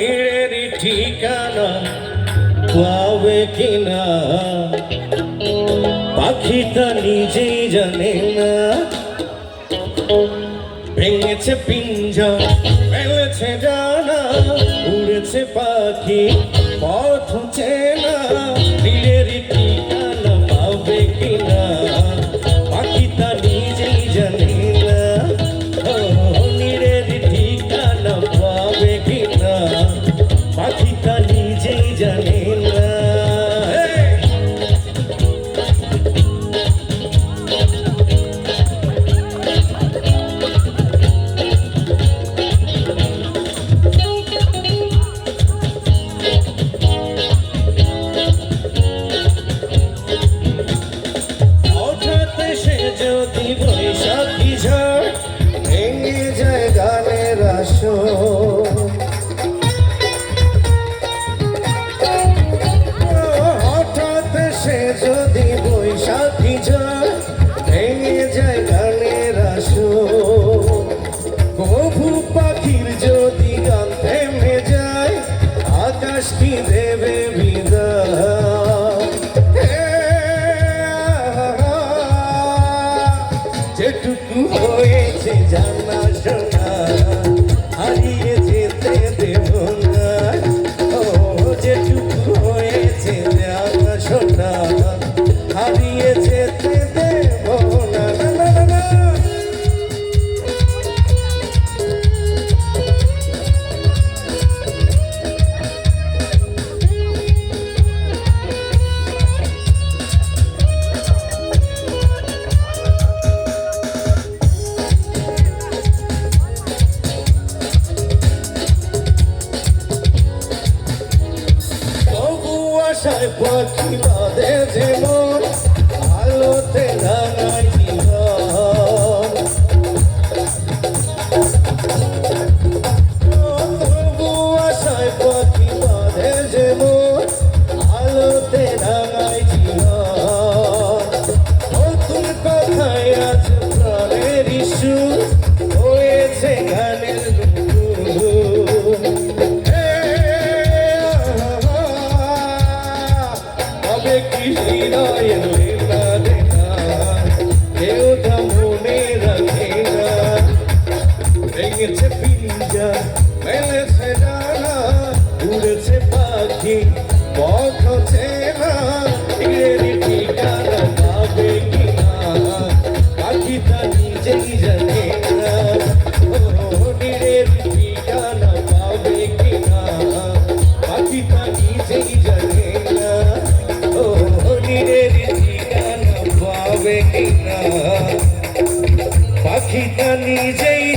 ভিড়ের ঠিকানা পাবে কিনা? পাখিটা নিজেই জানে না। ভেঙেছে পিঞ্জা, ফেলেছে জানা উড়েছে পাখি, পথ চেয়ে পাখিটা আশায় পাখি বাঁধে যে মন আলোতে নানায় Jai Jai Jai Jai ঠিকানি যেই